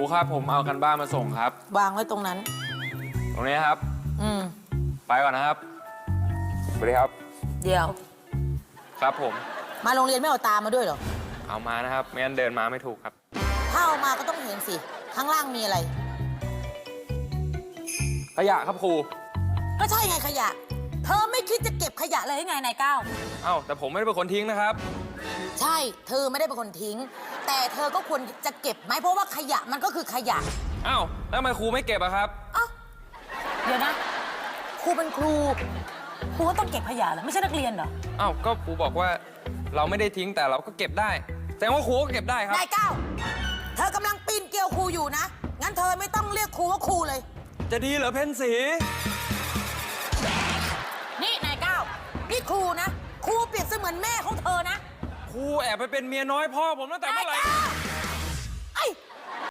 รูครับผมเอากันบ้านมาส่งครับ วางไว้ตรงนั้น ตรงนี้ครับ อืม ไปก่อนนะครับสวัสดีครับ เดี๋ยว ครับผม มาโรงเรียนไม่เอาตามมาด้วยเหรอ เอามานะครับ ไม่งั้นเดินมาไม่ถูกครับ ถ้าเอามาก็ต้องเห็นสิ ข้างล่างมีอะไร ขยะครับครู ก็ใช่ไงขยะ เธอไม่คิดจะเก็บขยะเลยไงนายก้าว เอ้าแต่ผมไม่ได้เป็นคนทิ้งนะครับ ใช่ เธอไม่ได้เป็นคนทิ้ง แต่เธอก็ควรจะเก็บไหมเพราะว่าขยะมันก็คือขยะเอ้าแล้วทำไมครูไม่เก็บอะครับ เอ้าเดี๋ยวนะครูเป็นครูครูก็ต้องเก็บขยะเหรอไม่ใช่นักเรียนเหรอเอ้าก็ครูบอกว่าเราไม่ได้ทิ้งแต่เราก็เก็บได้ แสดงว่าครูก็เก็บได้ครับ นายก้าวเธอกำลังปีนเกลียวครูอยู่นะงั้นเธอไม่ต้องเรียกครูว่าครูเลย จะดีเหรอเพนสี นี่นายก้าวนี่ครูนะครูเปรียบเสมือนแม่ของเธอนะ ครูแอบไปเป็นเมียน้อยพ่อผมตั้งแต่เมื่อไหร่